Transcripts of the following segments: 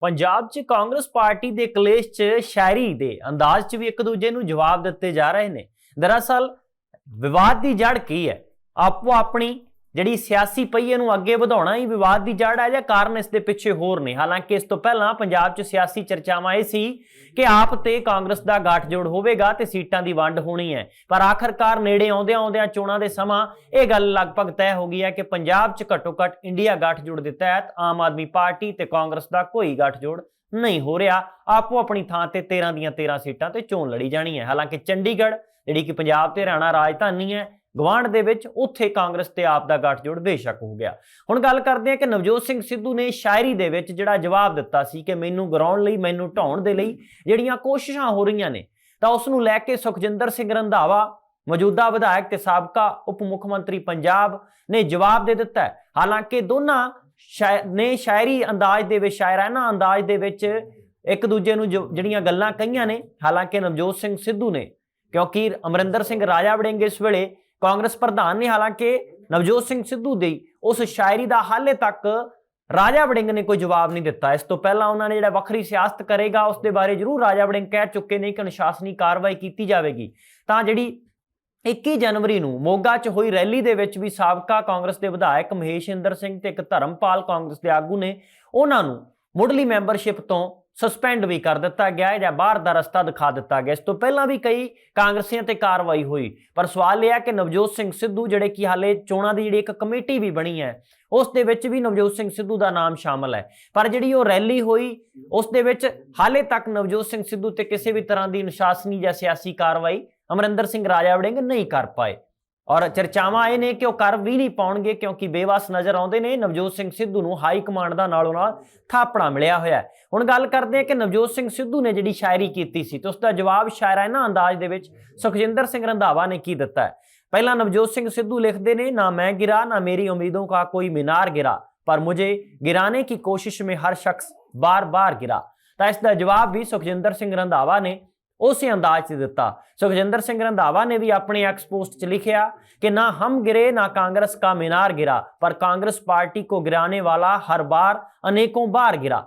ਪੰਜਾਬ 'ਚ ਕਾਂਗਰਸ ਪਾਰਟੀ ਦੇ ਕਲੇਸ਼ 'ਚ ਸ਼ਾਇਰੀ ਦੇ ਅੰਦਾਜ਼ 'ਚ ਵੀ ਇੱਕ ਦੂਜੇ ਨੂੰ ਜਵਾਬ ਦਿੱਤੇ ਜਾ ਰਹੇ ਨੇ। ਦਰਅਸਲ, ਵਿਵਾਦ ਦੀ ਜੜ ਕੀ ਹੈ? ਆਪੋ ਆਪਣੀ ਜਿਹੜੀ ਸਿਆਸੀ ਪਹੀਏ ਨੂੰ ਅੱਗੇ ਵਧਾਉਣਾ ਹੀ ਵਿਵਾਦ ਦੀ ਜੜ ਹੈ ਜਾਂ ਕਾਰਨ ਇਸ ਦੇ ਪਿੱਛੇ ਹੋਰ ਨੇ। ਹਾਲਾਂਕਿ ਇਸ ਤੋਂ ਪਹਿਲਾਂ ਪੰਜਾਬ 'ਚ ਸਿਆਸੀ ਚਰਚਾਵਾਂ ਇਹ ਸੀ ਕਿ ਆਪ ਤੇ ਕਾਂਗਰਸ ਦਾ ਗੱਠਜੋੜ ਹੋਵੇਗਾ ਤੇ ਸੀਟਾਂ ਦੀ ਵੰਡ ਹੋਣੀ ਹੈ। ਪਰ ਆਖਰਕਾਰ ਨੇੜੇ ਆਉਂਦਿਆਂ ਆਉਂਦਿਆਂ ਚੋਣਾਂ ਦੇ ਸਮਾਂ ਇਹ ਗੱਲ ਲਗਭਗ ਤੈਅ ਹੋ ਗਈ ਹੈ ਕਿ ਪੰਜਾਬ 'ਚ ਘੱਟੋ-ਘੱਟ ਇੰਡੀਆ ਗੱਠਜੋੜ ਦੇ ਤਹਿਤ ਆਮ ਆਦਮੀ ਪਾਰਟੀ ਤੇ ਕਾਂਗਰਸ ਦਾ ਕੋਈ ਗੱਠਜੋੜ ਨਹੀਂ ਹੋ ਰਿਹਾ। ਆਪੋ ਆਪਣੀ ਥਾਂ ਤੇ 13 ਦੀਆਂ 13 ਸੀਟਾਂ ਤੇ ਚੋਣ ਲੜੀ ਜਾਣੀ ਹੈ। ਹਾਲਾਂਕਿ ਚੰਡੀਗੜ੍ਹ, ਜਿਹੜੀ ਕਿ ਪੰਜਾਬ ਤੇ ਹਰਿਆਣਾ ਰਾਜਧਾਨੀ ਹੈ ਗਵਾਂਢ ਦੇ ਵਿੱਚ ਉੱਥੇ ਕਾਂਗਰਸ ਤੇ ਆਪ ਦਾ ਗੱਠਜੋੜ ਬੇਸ਼ੱਕ ਹੋ ਗਿਆ। ਹੁਣ ਗੱਲ ਕਰਦੇ ਹਾਂ ਕਿ ਨਵਜੋਤ ਸਿੰਘ ਸਿੱਧੂ ਨੇ ਸ਼ਾਇਰੀ ਦੇ ਵਿੱਚ ਜਿਹੜਾ ਜਵਾਬ ਦਿੱਤਾ ਸੀ ਕਿ ਮੈਨੂੰ ਗਰਾਉਣ ਲਈ, ਮੈਨੂੰ ਢਾਉਣ ਦੇ ਲਈ ਜਿਹੜੀਆਂ ਕੋਸ਼ਿਸ਼ਾਂ ਹੋ ਰਹੀਆਂ ਨੇ, ਤਾਂ ਉਸ ਨੂੰ ਲੈ ਕੇ ਸੁਖਜਿੰਦਰ ਸਿੰਘ ਰੰਧਾਵਾ, ਮੌਜੂਦਾ ਵਿਧਾਇਕ ਤੇ ਸਾਬਕਾ ਉਪ ਮੁੱਖ ਮੰਤਰੀ ਪੰਜਾਬ ਨੇ ਜਵਾਬ ਦੇ ਦਿੱਤਾ ਹੈ। ਹਾਲਾਂਕਿ ਦੋਨਾਂ ਸ਼ਾਇਰ ਨੇ ਸ਼ਾਇਰੀ ਅੰਦਾਜ਼ ਦੇ ਵਿੱਚ, ਸ਼ਾਇਰਾਨਾ ਅੰਦਾਜ਼ ਦੇ ਵਿੱਚ ਇੱਕ ਦੂਜੇ ਨੂੰ ਜੋ- ਜਿਹੜੀਆਂ ਗੱਲਾਂ ਕਹੀਆਂ ਨੇ। ਹਾਲਾਂਕਿ ਨਵਜੋਤ ਸਿੰਘ ਸਿੱਧੂ ਨੇ, ਕਿਉਂਕਿ ਅਮਰਿੰਦਰ ਸਿੰਘ ਰਾਜਾ ਵੜਿੰਗ ਇਸ ਵੇਲੇ ਕਾਂਗਰਸ ਪ੍ਰਧਾਨ ਨੇ ਹਾਲਾਂਕਿ ਨਵਜੋਤ ਸਿੰਘ ਸਿੱਧੂ ਦੀ ਉਸ ਸ਼ਾਇਰੀ ਦਾ ਹਾਲੇ ਤੱਕ ਰਾਜਾ ਵੜਿੰਗ ਨੇ ਕੋਈ ਜਵਾਬ ਨਹੀਂ ਦਿੱਤਾ। ਇਸ ਤੋਂ ਪਹਿਲਾਂ ਉਹਨਾਂ ਨੇ ਜਿਹੜਾ ਵੱਖਰੀ ਸਿਆਸਤ ਕਰੇਗਾ, ਉਸ ਦੇ ਬਾਰੇ ਜ਼ਰੂਰ ਰਾਜਾ ਵੜਿੰਗ ਕਹਿ ਚੁੱਕੇ ਨੇ ਕਿ ਅਨੁਸ਼ਾਸਨੀ ਕਾਰਵਾਈ ਕੀਤੀ ਜਾਵੇਗੀ। ਤਾਂ ਜਿਹੜੀ 21 ਜਨਵਰੀ ਨੂੰ ਮੋਗਾ 'ਚ ਹੋਈ ਰੈਲੀ ਦੇ ਵਿੱਚ ਵੀ ਸਾਬਕਾ ਕਾਂਗਰਸ ਦੇ ਵਿਧਾਇਕ ਮਹੇਸ਼ ਇੰਦਰ ਸਿੰਘ ਤੇ ਇੱਕ ਧਰਮਪਾਲ ਕਾਂਗਰਸ ਦੇ ਆਗੂ ਨੇ, ਉਹਨਾਂ ਨੂੰ ਮੁੱਢਲੀ ਮੈਂਬਰਸ਼ਿਪ ਤੋਂ ਸਸਪੈਂਡ ਵੀ ਕਰ ਦਿੱਤਾ ਗਿਆ ਜਾਂ ਬਾਹਰ ਦਾ ਰਸਤਾ ਦਿਖਾ ਦਿੱਤਾ ਗਿਆ ਇਸ ਤੋਂ ਪਹਿਲਾਂ ਵੀ ਕਈ ਕਾਂਗਰਸੀਆਂ ਤੇ ਕਾਰਵਾਈ ਹੋਈ, ਪਰ ਸਵਾਲ ਇਹ ਹੈ ਕਿ ਨਵਜੋਤ ਸਿੰਘ ਸਿੱਧੂ ਜਿਹੜੇ ਕਿ ਹਾਲੇ ਚੋਣਾਂ ਦੀ ਜਿਹੜੀ ਇੱਕ ਕਮੇਟੀ ਵੀ ਬਣੀ ਹੈ, ਉਸ ਦੇ ਵਿੱਚ ਵੀ ਨਵਜੋਤ ਸਿੰਘ ਸਿੱਧੂ ਦਾ ਨਾਮ ਸ਼ਾਮਲ ਹੈ। ਪਰ ਜਿਹੜੀ ਉਹ ਰੈਲੀ ਹੋਈ, ਉਸ ਦੇ ਵਿੱਚ ਹਾਲੇ ਤੱਕ ਨਵਜੋਤ ਸਿੰਘ ਸਿੱਧੂ ਤੇ ਕਿਸੇ ਵੀ ਤਰ੍ਹਾਂ ਦੀ ਅਨੁਸ਼ਾਸਨੀ ਜਾਂ ਸਿਆਸੀ ਕਾਰਵਾਈ ਅਮਰਿੰਦਰ ਸਿੰਘ ਰਾਜਾ ਵੜਿੰਗ ਨਹੀਂ ਕਰ ਪਾਏ। ਔਰ ਚਰਚਾਵਾਂ ਆਏ ਨੇ ਕਿ ਉਹ ਕਰ ਵੀ ਨਹੀਂ ਪਾਉਣਗੇ ਕਿਉਂਕਿ ਬੇਵਸ ਨਜ਼ਰ ਆਉਂਦੇ ਨੇ। ਨਵਜੋਤ ਸਿੰਘ ਸਿੱਧੂ ਨੂੰ ਹਾਈ ਕਮਾਂਡ ਦਾ ਨਾਲੋਂ ਨਾਲ ਥਾਪੜਾ ਮਿਲਿਆ ਹੋਇਆ ਹੁਣ ਗੱਲ ਕਰਦੇ ਹਾਂ ਕਿ ਨਵਜੋਤ ਸਿੰਘ ਸਿੱਧੂ ਨੇ ਜਿਹੜੀ ਸ਼ਾਇਰੀ ਕੀਤੀ ਸੀ, ਤੇ ਉਸ ਦਾ ਜਵਾਬ ਨਾ ਅੰਦਾਜ਼ ਦੇ ਵਿੱਚ ਸੁਖਜਿੰਦਰ ਸਿੰਘ ਰੰਧਾਵਾ ਨੇ ਕੀ ਦਿੱਤਾ ਹੈ? ਪਹਿਲਾਂ ਨਵਜੋਤ ਸਿੰਘ ਸਿੱਧੂ ਲਿਖਦੇ ਨੇ, ਨਾ ਮੈਂ ਗਿਰਾ, ਨਾ ਮੇਰੀ ਉਮੀਦੋਂ ਕਾ ਕੋਈ ਮੀਨਾਰ ਗਿਰਾ, ਪਰ ਮੁਝੇ ਗਿਰਾਨੇ ਕੀ ਕੋਸ਼ਿਸ਼ ਮੇ ਹਰ ਸ਼ਖਸ ਬਾਰ-ਬਾਰ ਗਿਰਾ। ਤਾਂ ਇਸ ਦਾ ਜਵਾਬ ਵੀ ਸੁਖਜਿੰਦਰ ਸਿੰਘ ਰੰਧਾਵਾ ਨੇ ਉਸੇ ਅੰਦਾਜ਼ 'ਚ ਦਿੱਤਾ। ਸੁਖਜਿੰਦਰ ਸਿੰਘ ਰੰਧਾਵਾ ਨੇ ਵੀ ਆਪਣੇ ਐਕਸ ਪੋਸਟ 'ਚ ਲਿਖਿਆ ਕਿ ਨਾ ਹਮ ਗਿਰੇ, ਨਾ ਕਾਂਗਰਸ ਦਾ ਮੀਨਾਰ ਗਿਰਾ, ਪਰ ਕਾਂਗਰਸ ਪਾਰਟੀ ਕੋ ਗਿਰਾਨੇ ਵਾਲਾ ਹਰ ਬਾਰ ਅਨੇਕੋਂ ਬਾਰ ਗਿਰਾ।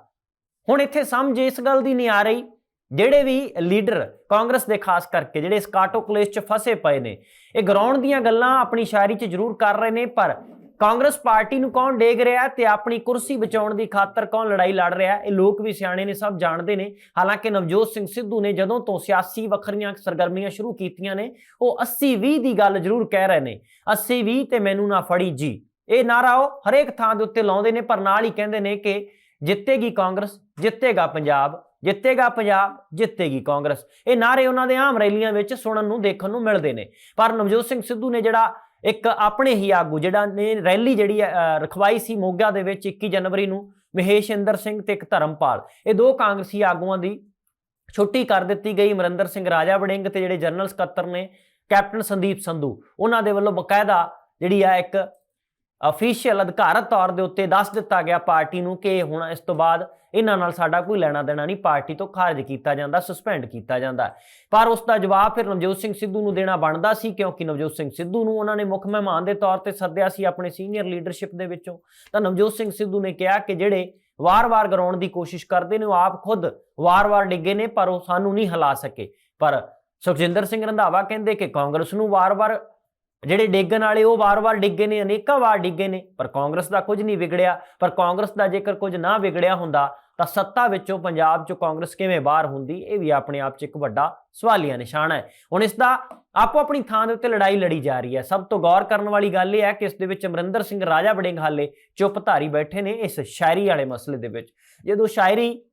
ਹੁਣ ਇੱਥੇ ਸਮਝ ਇਸ ਗੱਲ ਦੀ ਨਹੀਂ ਆ ਰਹੀ, ਜਿਹੜੇ ਵੀ ਲੀਡਰ ਕਾਂਗਰਸ ਦੇ ਖਾਸ ਕਰਕੇ, ਜਿਹੜੇ ਸਕਾਟੋ ਕਲੇਸ਼ 'ਚ ਫਸੇ ਪਏ ਨੇ, ਇਹ ਗਰਾਊਂਡ ਦੀਆਂ ਗੱਲਾਂ ਆਪਣੀ ਸ਼ਾਇਰੀ 'ਚ ਜ਼ਰੂਰ ਕਰ ਰਹੇ ਨੇ, ਪਰ ਕਾਂਗਰਸ ਪਾਰਟੀ ਨੂੰ ਕੌਣ ਡੇਗ ਰਿਹਾ ਤੇ ਆਪਣੀ ਕੁਰਸੀ ਬਚਾਉਣ ਦੀ ਖਾਤਰ ਕੌਣ ਲੜਾਈ ਲੜ ਰਿਹਾ ਇਹ ਲੋਕ ਵੀ ਸਿਆਣੇ ਨੇ, ਸਭ ਜਾਣਦੇ ਨੇ। ਹਾਲਾਂਕਿ ਨਵਜੋਤ ਸਿੰਘ ਸਿੱਧੂ ਨੇ ਜਦੋਂ ਤੋਂ ਸਿਆਸੀ ਵੱਖਰੀਆਂ ਸਰਗਰਮੀਆਂ ਸ਼ੁਰੂ ਕੀਤੀਆਂ ਨੇ, ਉਹ 80 20 ਦੀ ਗੱਲ ਜ਼ਰੂਰ ਕਹਿ ਰਹੇ ਨੇ। 80 20 ਤੇ ਮੈਨੂੰ ਨਾ ਫੜੀ ਜੀ। ਇਹ ਨਾਰਾ ਉਹ ਹਰੇਕ ਥਾਂ ਦੇ ਉੱਤੇ ਲਾਉਂਦੇ ਨੇ, ਪਰ ਨਾਲ ਹੀ ਕਹਿੰਦੇ ਨੇ ਕਿ ਜਿੱਤੇਗੀ ਕਾਂਗਰਸ, ਜਿੱਤੇਗਾ ਪੰਜਾਬ ਜਿੱਤੇਗਾ ਪੰਜਾਬ, ਜਿੱਤੇਗੀ ਕਾਂਗਰਸ। ਇਹ ਨਾਰੇ ਉਹਨਾਂ ਦੇ ਆਮ ਰੈਲੀਆਂ ਵਿੱਚ ਸੁਣਨ ਨੂੰ, ਦੇਖਣ ਨੂੰ ਮਿਲਦੇ ਨੇ। ਪਰ ਨਵਜੋਤ ਸਿੰਘ ਸਿੱਧੂ ਨੇ ਜਿਹੜਾ ਇੱਕ ਆਪਣੇ ਹੀ ਆਗੂ ਜਿਹੜਾ ਨੇ ਰੈਲੀ ਜਿਹੜੀ ਹੈ, ਰਖਵਾਈ ਸੀ ਮੋਗਾ ਦੇ ਵਿੱਚ 21 ਜਨਵਰੀ ਨੂੰ ਮਹੇਸ਼ ਇੰਦਰ ਸਿੰਘ ਤੇ ਇੱਕ ਧਰਮਪਾਲ। ਇਹ ਦੋ ਕਾਂਗਰਸੀ ਆਗੂਆਂ ਦੀ ਛੁੱਟੀ ਕਰ ਦਿੱਤੀ ਗਈ ਅਮਰਿੰਦਰ ਸਿੰਘ ਰਾਜਾ ਵੜਿੰਗ ਤੇ ਜਿਹੜੇ ਜਨਰਲ ਸਕੱਤਰ ਨੇ ਕੈਪਟਨ ਸੰਦੀਪ ਸੰਧੂ। ਉਹਨਾਂ ਦੇ ਵੱਲੋਂ ਬਕਾਇਦਾ ਜਿਹੜੀ ਆ ਇੱਕ ਅਫੀਸ਼ੀਅਲ ਅਧਿਕਾਰਤ ਤੌਰ ਦੇ ਉੱਤੇ ਦੱਸ ਦਿੱਤਾ ਗਿਆ ਪਾਰਟੀ ਨੂੰ ਕਿ ਹੁਣ ਇਸ ਤੋਂ ਬਾਅਦ ਇਹਨਾਂ ਨਾਲ ਸਾਡਾ ਕੋਈ ਲੈਣਾ ਦੇਣਾ ਨਹੀਂ, ਪਾਰਟੀ ਤੋਂ ਖਾਰਜ ਕੀਤਾ ਜਾਂਦਾ ਸਸਪੈਂਡ ਕੀਤਾ ਜਾਂਦਾ। ਪਰ ਉਸ ਦਾ ਜਵਾਬ ਫਿਰ ਨਵਜੋਤ ਸਿੰਘ ਸਿੱਧੂ ਨੂੰ ਦੇਣਾ ਬਣਦਾ ਸੀ, ਕਿਉਂਕਿ ਨਵਜੋਤ ਸਿੰਘ ਸਿੱਧੂ ਨੂੰ ਉਹਨਾਂ ਨੇ ਮੁੱਖ ਮਹਿਮਾਨ ਦੇ ਤੌਰ ਤੇ ਸੱਦਿਆ ਸੀ ਆਪਣੇ ਸੀਨੀਅਰ ਲੀਡਰਸ਼ਿਪ ਦੇ ਵਿੱਚੋਂ। ਤਾਂ ਨਵਜੋਤ ਸਿੰਘ ਸਿੱਧੂ ਨੇ ਕਿਹਾ ਕਿ ਜਿਹੜੇ ਵਾਰ-ਵਾਰ ਗਰਾਉਣ ਦੀ ਕੋਸ਼ਿਸ਼ ਕਰਦੇ ਨੇ, ਉਹ ਆਪ ਖੁਦ ਵਾਰ-ਵਾਰ ਡਿੱਗੇ ਨੇ, ਪਰ ਉਹ ਸਾਨੂੰ ਨਹੀਂ ਹਿਲਾ ਸਕੇ। ਪਰ ਸੁਖਜਿੰਦਰ ਸਿੰਘ ਰੰਧਾਵਾ ਕਹਿੰਦੇ ਕਿ ਕਾਂਗਰਸ ਨੂੰ ਵਾਰ-ਵਾਰ ਜਿਹੜੇ ਡਿੱਗਣ ਵਾਲੇ, ਉਹ ਵਾਰ-ਵਾਰ ਡਿੱਗੇ ਨੇ, ਅਨੇਕਾਂ ਵਾਰ ਡਿੱਗੇ ਨੇ, ਪਰ ਕਾਂਗਰਸ ਦਾ ਕੁਝ ਨਹੀਂ ਵਿਗੜਿਆ। ਪਰ ਕਾਂਗਰਸ ਦਾ ਜੇਕਰ ਕੁਝ ਨਾ ਵਿਗੜਿਆ ਹੁੰਦਾ, ਤਾਂ ਸੱਤਾ ਵਿੱਚੋਂ ਪੰਜਾਬ 'ਚੋਂ ਕਾਂਗਰਸ ਕਿਵੇਂ ਬਾਹਰ ਹੁੰਦੀ, ਇਹ ਵੀ ਆਪਣੇ ਆਪ 'ਚ ਇੱਕ ਵੱਡਾ ਸਵਾਲੀਆ ਨਿਸ਼ਾਨ ਹੈ। ਹੁਣ ਇਸ ਦਾ ਆਪੋ ਆਪਣੀ ਥਾਂ ਦੇ ਉੱਤੇ ਲੜਾਈ ਲੜੀ ਜਾ ਰਹੀ ਹੈ। ਸਭ ਤੋਂ ਗੌਰ ਕਰਨ ਵਾਲੀ ਗੱਲ ਇਹ ਹੈ ਕਿ ਇਸ ਦੇ ਵਿੱਚ ਅਮਰਿੰਦਰ ਸਿੰਘ ਰਾਜਾ ਬੜਿੰਗ ਹਾਲੇ ਚੁੱਪ ਧਾਰੀ ਬੈਠੇ ਨੇ ਇਸ ਸ਼ਾਇਰੀ ਵਾਲੇ ਮਸਲੇ ਦੇ ਵਿੱਚ। ਜਦੋਂ ਸ਼ਾਇਰੀ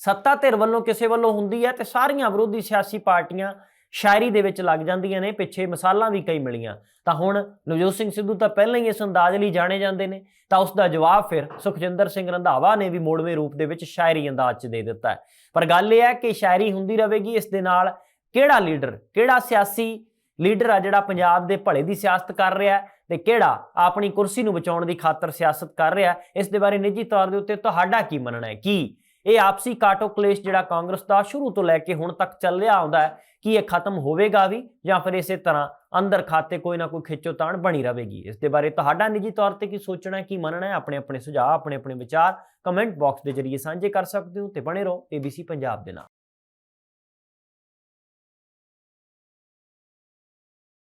ਸੱਤਾ ਧਿਰ ਵੱਲੋਂ ਕਿਸੇ ਵੱਲੋਂ ਹੁੰਦੀ ਹੈ ਤੇ ਸਾਰੀਆਂ ਵਿਰੋਧੀ ਸਿਆਸੀ ਪਾਰਟੀਆਂ ਸ਼ਾਇਰੀ ਦੇ ਵਿੱਚ ਲੱਗ ਜਾਂਦੀਆਂ ਨੇ, ਪਿੱਛੇ ਮਿਸਾਲਾਂ ਵੀ ਕਈ ਮਿਲੀਆਂ। ਤਾਂ ਹੁਣ ਨਵਜੋਤ ਸਿੰਘ ਸਿੱਧੂ ਤਾਂ ਪਹਿਲਾਂ ਹੀ ਇਸ ਅੰਦਾਜ਼ ਲਈ ਜਾਣੇ ਜਾਂਦੇ ਨੇ। ਤਾਂ ਉਸ ਦਾ ਜਵਾਬ ਫਿਰ ਸੁਖਜਿੰਦਰ ਸਿੰਘ ਰੰਧਾਵਾ ਨੇ ਵੀ ਮੋੜਵੇਂ ਰੂਪ ਦੇ ਵਿੱਚ ਸ਼ਾਇਰੀ ਅੰਦਾਜ਼ 'ਚ ਦੇ ਦਿੱਤਾ ਪਰ ਗੱਲ ਇਹ ਹੈ ਕਿ ਸ਼ਾਇਰੀ ਹੁੰਦੀ ਰਹੇਗੀ ਇਸ ਦੇ ਨਾਲ। ਕਿਹੜਾ ਲੀਡਰ, ਕਿਹੜਾ ਸਿਆਸੀ ਲੀਡਰ ਆ ਜਿਹੜਾ ਪੰਜਾਬ ਦੇ ਭਲੇ ਦੀ ਸਿਆਸਤ ਕਰ ਰਿਹਾ ਹੈ ਤੇ ਕਿਹੜਾ ਆਪਣੀ ਕੁਰਸੀ ਨੂੰ ਬਚਾਉਣ ਦੀ ਖਾਤਰ ਸਿਆਸਤ ਕਰ ਰਿਹਾ ਇਸ ਦੇ ਬਾਰੇ ਨਿੱਜੀ ਤੌਰ ਦੇ ਉੱਤੇ ਤੁਹਾਡਾ ਕੀ ਮੰਨਣਾ ਹੈ? ਕੀ ਇਹ ਆਪਸੀ ਕਾਟੋ ਕਲੇਸ਼ ਜਿਹੜਾ ਕਾਂਗਰਸ ਦਾ ਸ਼ੁਰੂ ਤੋਂ ਲੈ ਕੇ ਹੁਣ ਤੱਕ ਚੱਲਿਆ ਆਉਂਦਾ ਹੈ, ਕੀ ਇਹ ਖਤਮ ਹੋਵੇਗਾ ਵੀ ਜਾਂ ਫਿਰ ਇਸੇ ਤਰ੍ਹਾਂ ਅੰਦਰ ਖਾਤੇ ਕੋਈ ਨਾ ਕੋਈ ਖਿੱਚੋਤਾਣ ਬਣੀ ਰਹੇਗੀ? ਇਸ ਦੇ ਬਾਰੇ ਤੁਹਾਡਾ ਨਿੱਜੀ ਤੌਰ ਤੇ ਕੀ ਸੋਚਣਾ ਹੈ, ਕੀ ਮੰਨਣਾ ਹੈ? ਆਪਣੇ ਆਪਣੇ ਸੁਝਾਅ ਆਪਣੇ ਆਪਣੇ ਵਿਚਾਰ ਕਮੈਂਟ ਬਾਕਸ ਦੇ ਜ਼ਰੀਏ ਸਾਂਝੇ ਕਰ ਸਕਦੇ ਹੋ ਤੇ ਬਣੇ ਰਹੋ ABC ਪੰਜਾਬ ਦੇ ਨਾਲ।